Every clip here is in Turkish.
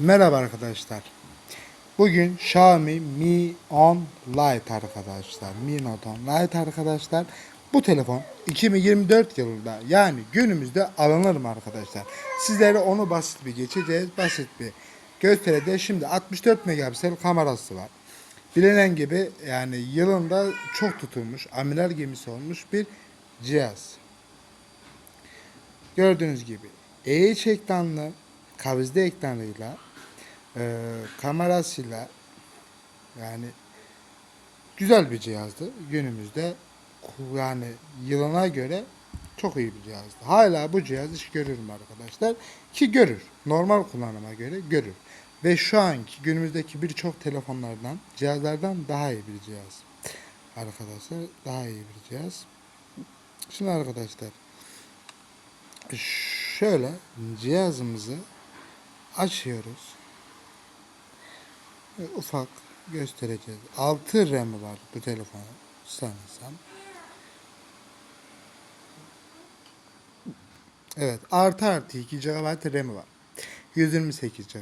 Merhaba arkadaşlar. Bugün Xiaomi Mi 10 Lite arkadaşlar. Mi Note 10 Lite arkadaşlar. Bu telefon 2024 yılında yani günümüzde alınır mı arkadaşlar? Sizlere onu basit bir geçeceğiz. Basit bir göstereceğiz. Şimdi 64 megapiksel kamerası var. Bilinen gibi yani yılında çok tutulmuş, amiral gemisi olmuş bir cihaz. Gördüğünüz gibi EH ekranlı kavizde ekranıyla e, kamerasıyla yani güzel bir cihazdı. Günümüzde yani yılına göre çok iyi bir cihazdı. Hala bu cihaz iş görür mü arkadaşlar? Ki görür. Normal kullanıma göre görür. Ve şu anki günümüzdeki birçok telefonlardan, cihazlardan daha iyi bir cihaz. Arkadaşlar daha iyi bir cihaz. Şimdi arkadaşlar şöyle cihazımızı açıyoruz. Ufak göstereceğiz. 6 RAM var bu telefonun sanırsam. Evet artı artı 2 GB RAM var. 128 GB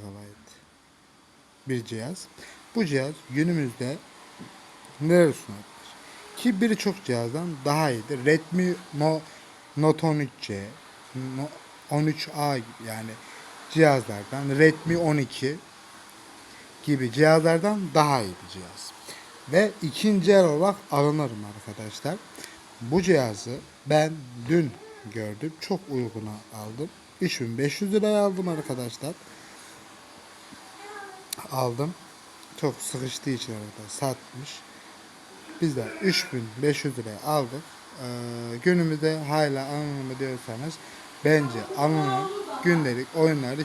bir cihaz. Bu cihaz günümüzde neler sunabilir? Ki birçok cihazdan daha iyidir. Redmi No, Note 13C, No, 13A gibi yani cihazlardan Redmi 12 gibi cihazlardan daha iyi bir cihaz. Ve ikinci el olarak alınırım arkadaşlar. Bu cihazı ben dün gördüm. Çok uyguna aldım. 3500 liraya aldım arkadaşlar. Aldım. Çok sıkıştığı için arada satmış. Biz de 3500 liraya aldık. Ee, günümüzde hala alınır mı diyorsanız bence alınır. Gündelik oyunlar için